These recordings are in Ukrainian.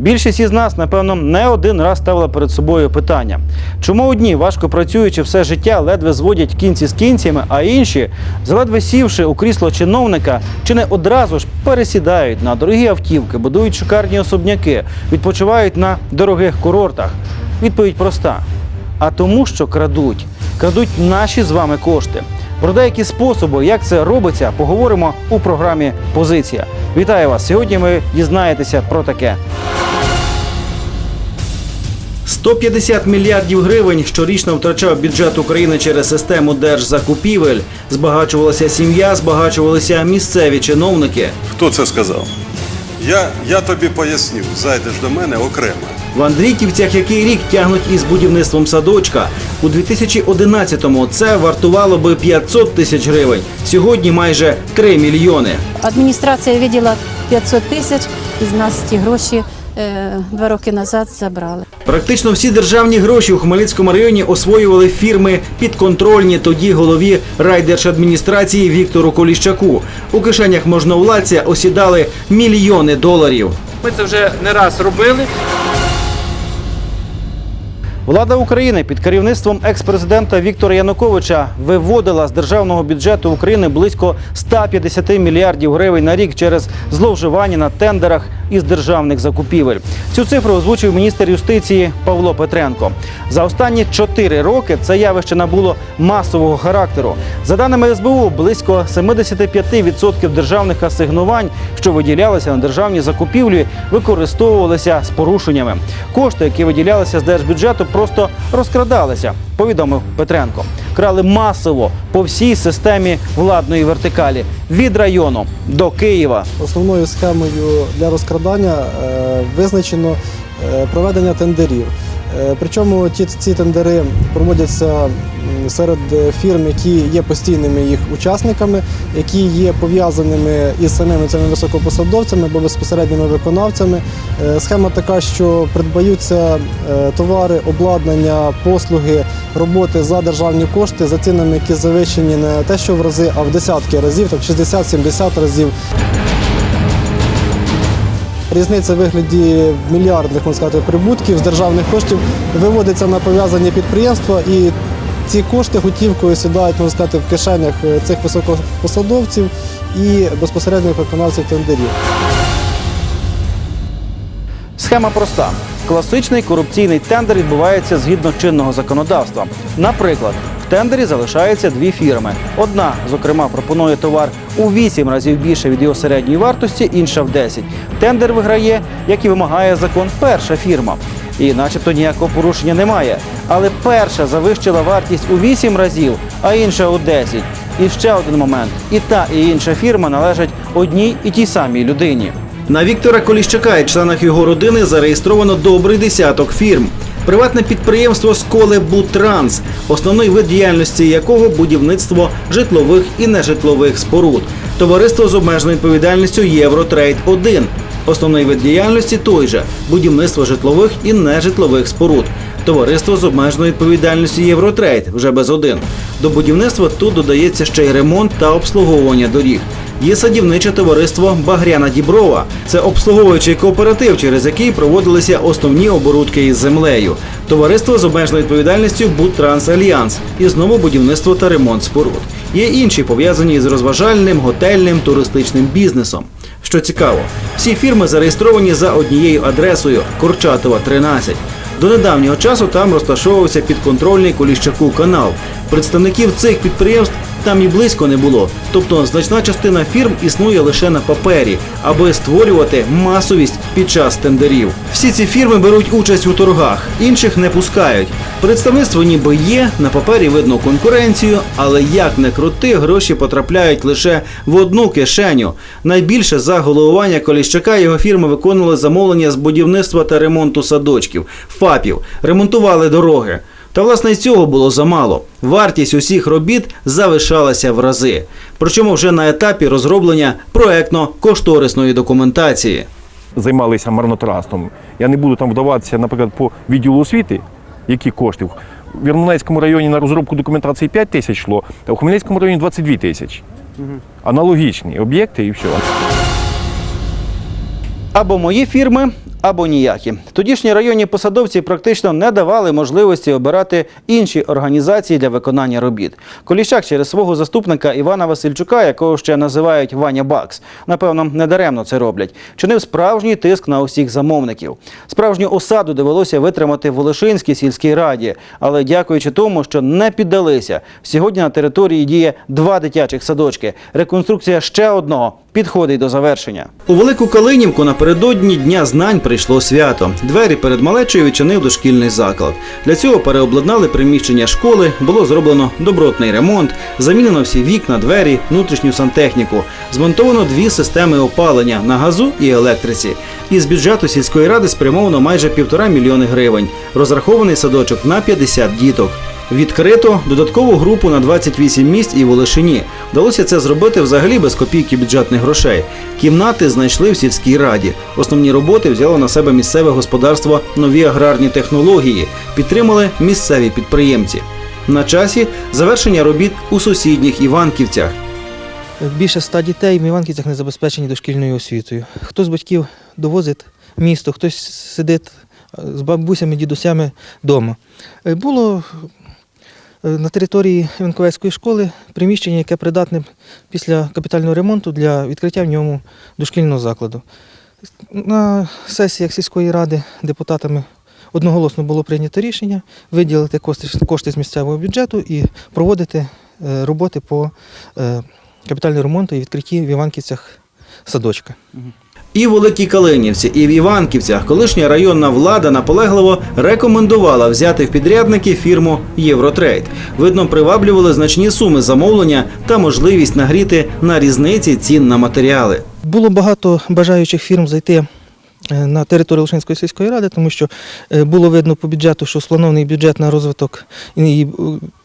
Більшість із нас, напевно, не один раз ставила перед собою питання, чому одні, важко працюючи все життя, ледве зводять кінці з кінцями, а інші, заледве сівши у крісло чиновника, чи не одразу ж пересідають на дорогі автівки, будують шикарні особняки, відпочивають на дорогих курортах. Відповідь проста: а тому, що крадуть, крадуть наші з вами кошти. Про деякі способи, як це робиться, поговоримо у програмі Позиція. Вітаю вас! Сьогодні ви дізнаєтеся про таке. 150 мільярдів гривень щорічно втрачав бюджет України через систему держзакупівель. Збагачувалася сім'я, збагачувалися місцеві чиновники. Хто це сказав? Я, я тобі поясню, зайдеш до мене окремо. В Андрійківцях який рік тягнуть із будівництвом садочка. У 2011-му це вартувало би 500 тисяч гривень. Сьогодні майже 3 мільйони. Адміністрація виділа 500 тисяч, із нас ті гроші е, два роки назад забрали. Практично всі державні гроші у Хмельницькому районі освоювали фірми підконтрольні тоді голові райдержадміністрації Віктору Коліщаку. У кишенях можновладця осідали мільйони доларів. Ми це вже не раз робили. Влада України під керівництвом екс-президента Віктора Януковича виводила з державного бюджету України близько 150 мільярдів гривень на рік через зловживання на тендерах із державних закупівель. Цю цифру озвучив міністр юстиції Павло Петренко. За останні 4 роки це явище набуло масового характеру. За даними СБУ, близько 75% державних асигнувань, що виділялися на державні закупівлі, використовувалися з порушеннями. Кошти, які виділялися з держбюджету, просто розкрадалися, повідомив Петренко. Крали масово по всій системі владної вертикалі від району до Києва. Основною схемою для розкрадання е, визначено е, проведення тендерів. Е, Причому ці тендери проводяться серед е, фірм, які є постійними їх учасниками, які є пов'язаними із самими цими високопосадовцями або безпосередніми виконавцями. Е, Схема така, що придбаються е, товари, обладнання, послуги, роботи за державні кошти за цінами, які завищені не те, що в рази, а в десятки разів, тобто 60-70 разів. Різниця в вигляді мільярдних можна сказати, прибутків з державних коштів виводиться на пов'язані підприємства, і ці кошти готівкою сідають можна сказати, в кишенях е, цих високопосадовців і безпосередньо виконавців тендерів. Схема проста. Класичний корупційний тендер відбувається згідно чинного законодавства. Наприклад, в тендері залишаються дві фірми. Одна, зокрема, пропонує товар у 8 разів більше від його середньої вартості, інша в 10. Тендер виграє, як і вимагає закон, перша фірма. І начебто ніякого порушення немає. Але перша завищила вартість у 8 разів, а інша у 10. І ще один момент: і та, і інша фірма належать одній і тій самій людині. На Віктора Коліщака і членах його родини зареєстровано добрий десяток фірм. Приватне підприємство Сколе Бутранс, основний вид діяльності якого будівництво житлових і нежитлових споруд. Товариство з обмеженою відповідальністю Євротрейд 1 Основний вид діяльності той же будівництво житлових і нежитлових споруд. Товариство з обмеженою відповідальністю Євротрейд вже без один. До будівництва тут додається ще й ремонт та обслуговування доріг. Є садівниче товариство Багряна Діброва. Це обслуговуючий кооператив, через який проводилися основні оборудки із землею. Товариство з обмеженою відповідальністю Будтранс Альянс і знову будівництво та ремонт споруд. Є інші пов'язані з розважальним, готельним, туристичним бізнесом. Що цікаво, всі фірми зареєстровані за однією адресою Курчатова 13. До недавнього часу там розташовувався підконтрольний Коліщаку канал. Представників цих підприємств там і близько не було. Тобто значна частина фірм існує лише на папері, аби створювати масовість під час тендерів. Всі ці фірми беруть участь у торгах, інших не пускають. Представництво ніби є, на папері видно конкуренцію, але як не крути, гроші потрапляють лише в одну кишеню. Найбільше за головування Коліщака його фірми виконували замовлення з будівництва та ремонту садочків, ФАПів, ремонтували дороги. Та власне цього було замало. Вартість усіх робіт завишалася в рази. Причому вже на етапі розроблення проектно-кошторисної документації. займалися марнотратством. Я не буду там вдаватися, наприклад, по відділу освіти, які кошти. В Вірнонецькому районі на розробку документації 5 тисяч йшло, а в Хмельницькому районі 22 тисячі. Аналогічні об'єкти і все. Або мої фірми, або ніякі. Тодішні районні посадовці практично не давали можливості обирати інші організації для виконання робіт. Коліщак через свого заступника Івана Васильчука, якого ще називають Ваня Бакс, напевно, недаремно це роблять, чинив справжній тиск на усіх замовників. Справжню осаду довелося витримати в Волошинській сільській раді, але дякуючи тому, що не піддалися, сьогодні на території діє два дитячих садочки. Реконструкція ще одного підходить до завершення. У Велику Калинівку напередодні Дня знань прийшло свято. Двері перед малечою відчинив дошкільний заклад. Для цього переобладнали приміщення школи, було зроблено добротний ремонт, замінено всі вікна, двері, внутрішню сантехніку. Змонтовано дві системи опалення на газу і електриці. Із бюджету сільської ради спрямовано майже півтора мільйони гривень. Розрахований садочок на 50 діток. Відкрито додаткову групу на 28 місць і в Олешині. Вдалося це зробити взагалі без копійки бюджетних грошей. Кімнати знайшли в сільській раді. Основні роботи взяло на себе місцеве господарство нові аграрні технології. Підтримали місцеві підприємці. На часі завершення робіт у сусідніх Іванківцях. Більше ста дітей в Іванківцях не забезпечені дошкільною освітою. Хто з батьків довозить місто, хтось сидить з бабусями, дідусями вдома. Е, Було на території Іванковецької школи приміщення, яке придатне після капітального ремонту для відкриття в ньому дошкільного закладу. На сесіях сільської ради депутатами одноголосно було прийнято рішення виділити кошти, кошти з місцевого бюджету і проводити е, роботи по е, капітальному ремонту і відкритті в Іванківцях садочка. І в Великій Калинівці, і в Іванківцях колишня районна влада наполегливо рекомендувала взяти в підрядники фірму Євротрейд. Видно, приваблювали значні суми замовлення та можливість нагріти на різниці цін на матеріали. Було багато бажаючих фірм зайти е, на територію Лишинської сільської ради, тому що е, було видно по бюджету, що спланований бюджет на розвиток і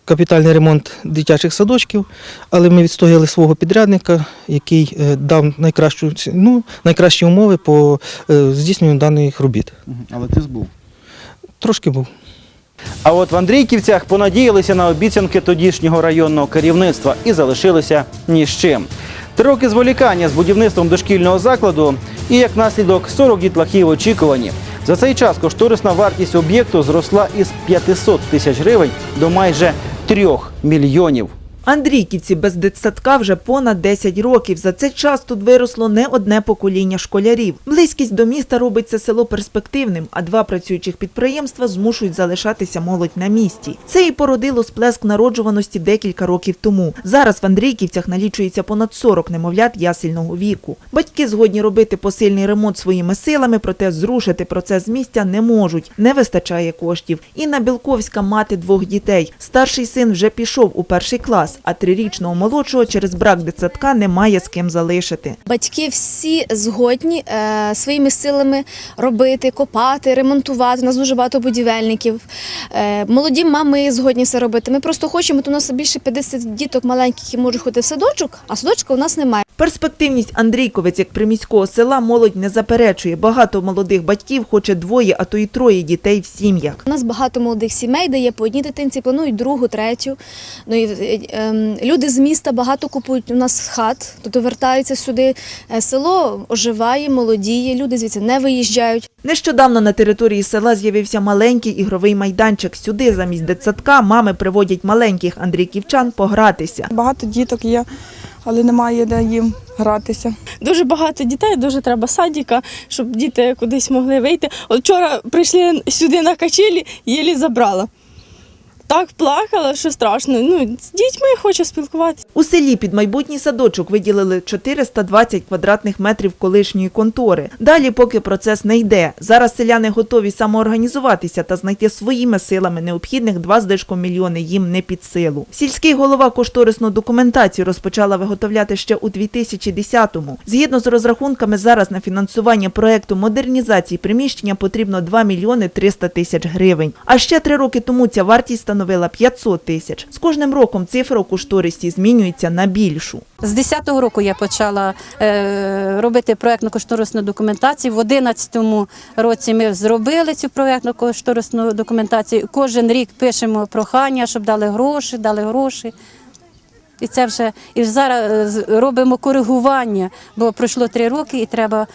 капітальний ремонт дитячих садочків, але ми відстояли свого підрядника, який е, дав найкращу ціну, найкращі умови по е, здійсненню даних робіт. Але ти збув. Трошки був. А от в Андрійківцях понадіялися на обіцянки тодішнього районного керівництва і залишилися ні з чим. Три роки зволікання з будівництвом дошкільного закладу і як наслідок 40 дітлахів очікувані. За цей час кошторисна вартість об'єкту зросла із 500 тисяч гривень до майже 3 мільйонів. Андрійківці без дитсадка вже понад 10 років. За цей час тут виросло не одне покоління школярів. Близькість до міста робить це село перспективним, а два працюючих підприємства змушують залишатися молодь на місці. Це і породило сплеск народжуваності декілька років тому. Зараз в Андрійківцях налічується понад 40 немовлят ясельного віку. Батьки згодні робити посильний ремонт своїми силами, проте зрушити процес місця не можуть. Не вистачає коштів. Інна Білковська мати двох дітей. Старший син вже пішов у перший клас, а трирічного молодшого через брак дитсадка немає з ким залишити. Батьки всі згодні е, своїми силами робити, копати, ремонтувати. У нас дуже багато будівельників. Е, молоді мами згодні все робити. Ми просто хочемо, то у нас більше 50 діток маленьких, які можуть ходити в садочок, а садочка у нас немає. Перспективність Андрійковець як приміського села молодь не заперечує. Багато молодих батьків хоче двоє, а то й троє дітей в сім'ях. У нас багато молодих сімей, де є по одній дитинці, планують другу, третю. Ну, і, е, люди з міста багато купують у нас хат, тобто вертаються сюди. Е, Село оживає, молодіє, люди звідси не виїжджають. Нещодавно на території села з'явився маленький ігровий майданчик. Сюди замість дитсадка мами приводять маленьких андрійківчан погратися. Багато діток є, але немає де їм гратися. Дуже багато дітей, дуже треба садіка, щоб діти кудись могли вийти. От вчора прийшли сюди на качелі, єлі забрала. Так плакала, що страшно. Ну, з дітьми хочу спілкуватися. У селі під майбутній садочок виділили 420 квадратних метрів колишньої контори. Далі, поки процес не йде. Зараз селяни готові самоорганізуватися та знайти своїми силами необхідних два з дишком мільйони їм не під силу. Сільський голова кошторисну документацію розпочала виготовляти ще у 2010-му. Згідно з розрахунками, зараз на фінансування проекту модернізації приміщення потрібно 2 мільйони 300 тисяч гривень. А ще три роки тому ця вартість становила 500 тисяч. З кожним роком цифра у кошторисі змінюється на більшу. З 10-го року я почала е, робити проєктно-кошторисну документацію. В 11-му році ми зробили цю проєктно-кошторисну документацію. Кожен рік пишемо прохання, щоб дали гроші, дали гроші. І це вже і зараз е, робимо коригування, бо пройшло три роки, і треба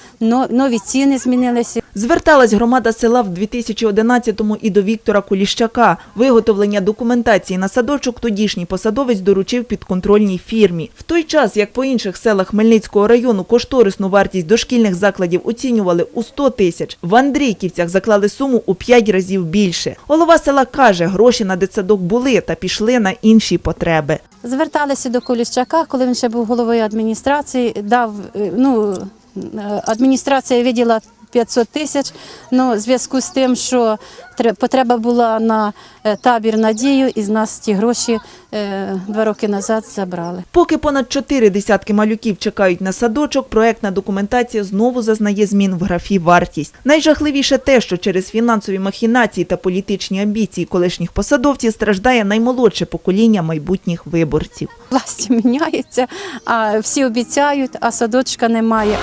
нові ціни змінилися. Зверталась громада села в 2011-му і до Віктора Куліщака. Виготовлення документації на садочок тодішній посадовець доручив підконтрольній фірмі. В той час, як по інших селах Хмельницького району кошторисну вартість дошкільних закладів оцінювали у 100 тисяч, в Андрійківцях заклали суму у 5 разів більше. Голова села каже, гроші на дитсадок були та пішли на інші потреби. Зверталися до Коліщака, коли він ще був головою адміністрації, дав е, ну, е, адміністрація виділа 500 тисяч. Ну, в зв'язку з тим, що тре- потреба була на е, табір надію, і з нас ті гроші е, два роки назад забрали. Поки понад чотири десятки малюків чекають на садочок, проектна документація знову зазнає змін в графі вартість. Найжахливіше те, що через фінансові махінації та політичні амбіції колишніх посадовців страждає наймолодше покоління майбутніх виборців. Власті міняється, а всі обіцяють, а садочка немає.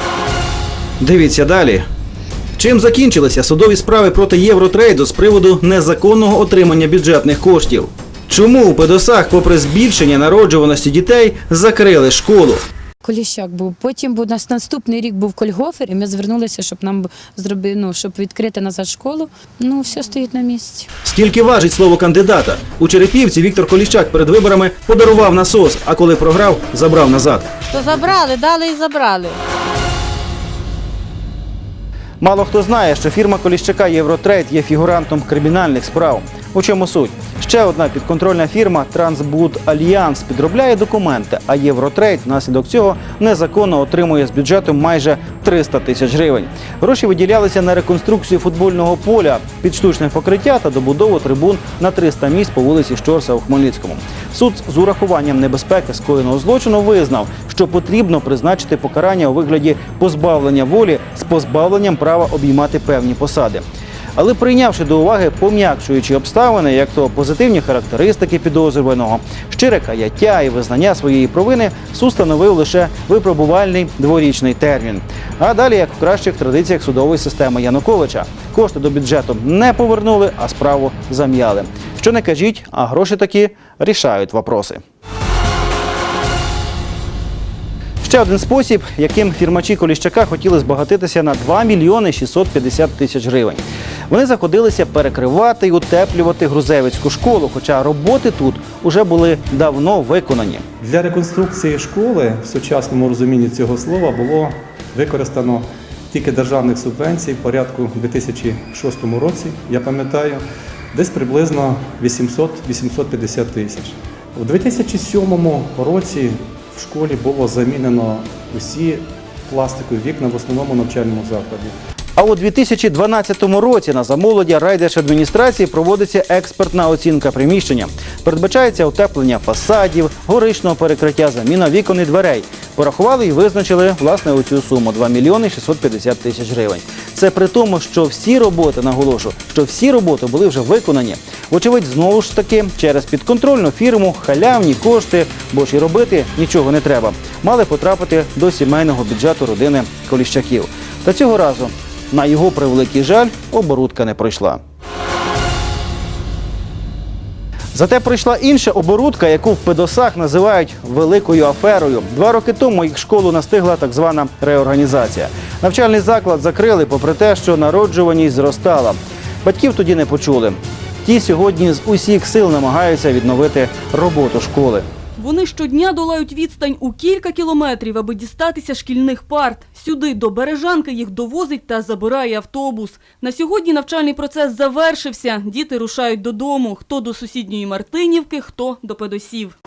Дивіться далі. Чим закінчилися судові справи проти Євротрейду з приводу незаконного отримання бюджетних коштів? Чому у Педосах, попри збільшення народжуваності дітей, закрили школу? Коліщак був. Потім був нас наступний рік був Кольгофер, і ми звернулися, щоб нам зробити, ну, щоб відкрити назад школу. Ну, все стоїть на місці. Скільки важить слово кандидата? У Черепівці Віктор Коліщак перед виборами подарував насос, а коли програв, забрав назад. То забрали, дали і забрали. Мало хто знає, що фірма Коліщака Євротрейд є фігурантом кримінальних справ. У чому суть? Ще одна підконтрольна фірма Трансбуд Альянс підробляє документи, а Євротрейд внаслідок цього незаконно отримує з бюджету майже 300 тисяч гривень. Гроші виділялися на реконструкцію футбольного поля, під штучне покриття та добудову трибун на 300 місць по вулиці Щорса у Хмельницькому. Суд з урахуванням небезпеки скоєного злочину визнав, що потрібно призначити покарання у вигляді позбавлення волі з позбавленням права обіймати певні посади. Але прийнявши до уваги пом'якшуючі обставини, як то позитивні характеристики підозрюваного, щире каяття і визнання своєї провини, суд встановив лише випробувальний дворічний термін. А далі, як в кращих традиціях судової системи Януковича, кошти до бюджету не повернули, а справу зам'яли. Що не кажіть, а гроші таки рішають вопроси. Ще один спосіб, яким фірмачі Коліщака хотіли збагатитися на 2 мільйони 650 тисяч гривень. Вони заходилися перекривати і утеплювати Грузевицьку школу, хоча роботи тут уже були давно виконані. Для реконструкції школи в сучасному розумінні цього слова було використано тільки державних субвенцій в порядку 2006 році, я пам'ятаю, десь приблизно 800-850 тисяч. У 2007 році в школі було замінено усі пластикові вікна в основному навчальному закладі. А у 2012 році на замовлення райдержадміністрації проводиться експертна оцінка приміщення. Передбачається утеплення фасадів, горичного перекриття, заміна вікон і дверей. Порахували і визначили власне у цю суму 2 мільйони 650 тисяч гривень. Це при тому, що всі роботи наголошу, що всі роботи були вже виконані. Вочевидь, знову ж таки, через підконтрольну фірму халявні кошти, бо ж і робити нічого не треба, мали потрапити до сімейного бюджету родини Коліщаків. Та цього разу на його превеликий жаль, оборудка не пройшла. Зате прийшла інша оборудка, яку в педосах називають великою аферою. Два роки тому їх школу настигла так звана реорганізація. Навчальний заклад закрили, попри те, що народжуваність зростала. Батьків тоді не почули. Ті сьогодні з усіх сил намагаються відновити роботу школи. Вони щодня долають відстань у кілька кілометрів, аби дістатися шкільних парт. Сюди до Бережанки їх довозить та забирає автобус. На сьогодні навчальний процес завершився. Діти рушають додому. Хто до сусідньої Мартинівки, хто до Педосів.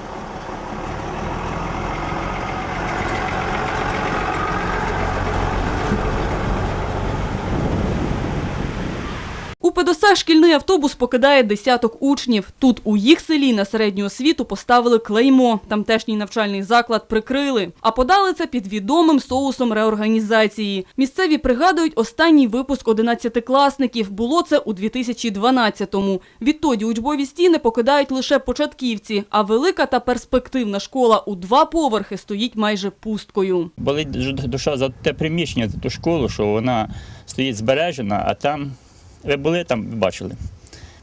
У Педосах шкільний автобус покидає десяток учнів. Тут у їх селі на середню освіту поставили клеймо. Тамтешній навчальний заклад прикрили. А подали це під відомим соусом реорганізації. Місцеві пригадують останній випуск 11-класників. Було це у 2012-му. Відтоді учбові стіни покидають лише початківці, а велика та перспективна школа у два поверхи стоїть майже пусткою. Болить душа за те приміщення, за ту школу, що вона стоїть збережена, а там ви були там, бачили.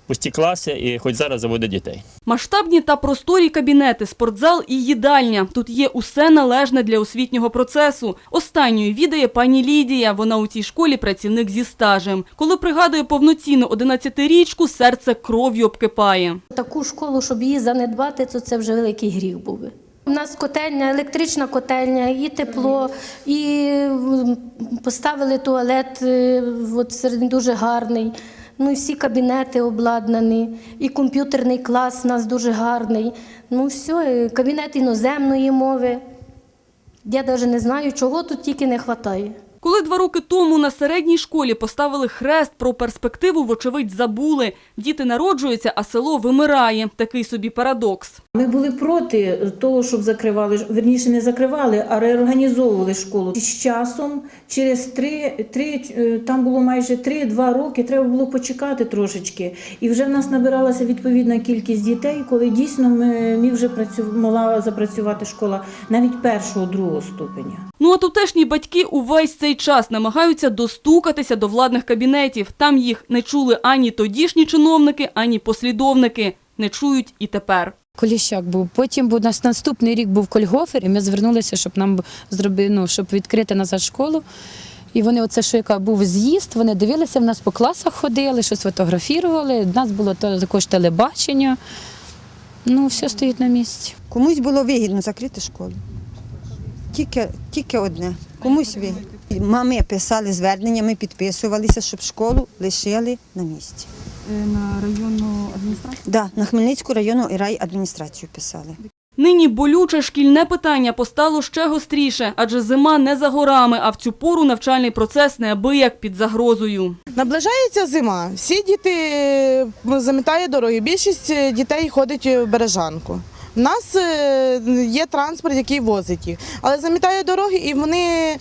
пусті класи і хоч зараз заводять дітей. Масштабні та просторі кабінети, спортзал і їдальня. Тут є усе належне для освітнього процесу. Останньою відає пані Лідія. Вона у цій школі працівник зі стажем. Коли пригадує повноцінну 11-річку, серце кров'ю обкипає. Таку школу, щоб її занедбати, то це вже великий гріх був би. У нас котельня, електрична котельня, і тепло, і поставили туалет е, от дуже гарний. Ну, і всі кабінети обладнані, і комп'ютерний клас у нас дуже гарний. Ну, все, кабінет іноземної мови. Я навіть не знаю, чого тут тільки не вистачає. Коли два роки тому на середній школі поставили хрест про перспективу, вочевидь, забули. Діти народжуються, а село вимирає. Такий собі парадокс. Ми були проти того, щоб закривали, верніше не закривали, а реорганізовували школу. З часом, через три, три е, там було майже 3-2 роки, треба було почекати трошечки. І вже в нас набиралася відповідна кількість дітей, коли дійсно ми, міг вже працю, могла запрацювати школа навіть першого, другого ступеня. Ну а тутешні батьки увесь цей час намагаються достукатися до владних кабінетів. Там їх не чули ані тодішні чиновники, ані послідовники. Не чують і тепер. Коліщак був. Потім був нас наступний рік був Кольгофер, і ми звернулися, щоб нам зробити, ну, щоб відкрити назад школу. І вони, оце, що яка був з'їзд, вони дивилися в нас по класах ходили, щось фотографували. У нас було то- також телебачення. Ну, все стоїть на місці. Комусь було вигідно закрити школу. Тільки, тільки одне. Комусь вигідно. Мами писали звернення, ми підписувалися, щоб школу лишили на місці. На районну адміністрацію? Да, на Хмельницьку районну і райадміністрацію писали. Нині болюче шкільне питання постало ще гостріше, адже зима не за горами, а в цю пору навчальний процес неабияк під загрозою. Наближається зима. Всі діти е, замітають дороги. Більшість е, дітей ходить в бережанку. У нас е, є транспорт, який возить їх, але замітає дороги і вони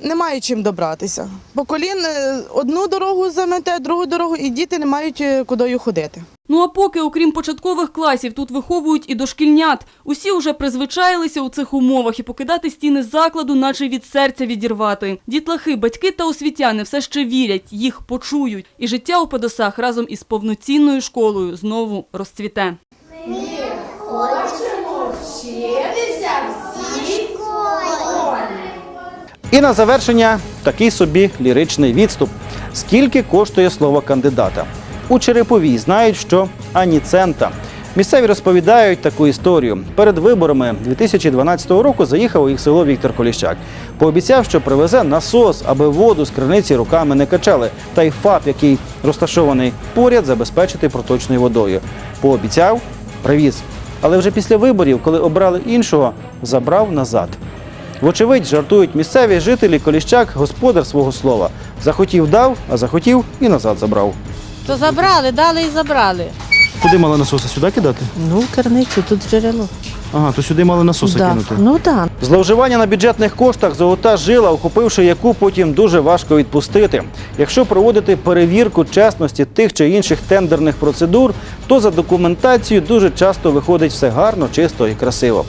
не мають чим добратися. По колін е, одну дорогу замете, другу дорогу, і діти не мають е, кудою ходити. Ну а поки, окрім початкових класів, тут виховують і дошкільнят. Усі вже призвичаїлися у цих умовах і покидати стіни закладу, наче від серця відірвати. Дітлахи, батьки та освітяни все ще вірять, їх почують. І життя у Педосах разом із повноцінною школою знову розцвіте. Хочемо вчитися всі І на завершення такий собі ліричний відступ. Скільки коштує слово кандидата? У Череповій знають, що ані цента. Місцеві розповідають таку історію. Перед виборами 2012 року заїхав у їх село Віктор Коліщак. Пообіцяв, що привезе насос, аби воду з криниці руками не качали, та й ФАП, який розташований поряд, забезпечити проточною водою. Пообіцяв, привіз. Але вже після виборів, коли обрали іншого, забрав назад. Вочевидь, жартують місцеві жителі Коліщак господар свого слова. Захотів дав, а захотів і назад забрав. То забрали, дали і забрали. Куди мали насоси сюди кидати? Ну, в керницю, тут джерело. Ага, то сюди мали насоси Да. кинути. Ну так. Зловживання на бюджетних коштах золота жила, охопивши яку потім дуже важко відпустити. Якщо проводити перевірку чесності тих чи інших тендерних процедур, то за документацією дуже часто виходить все гарно, чисто і красиво.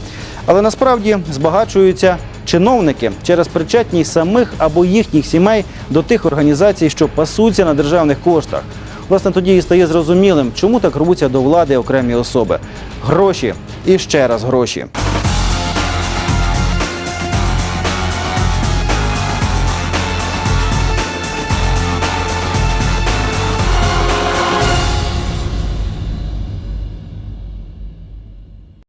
Але насправді збагачуються чиновники через причетність самих або їхніх сімей до тих організацій, що пасуться на державних коштах. Власне, тоді і стає зрозумілим, чому так рвуться до влади окремі особи. Гроші і ще раз гроші.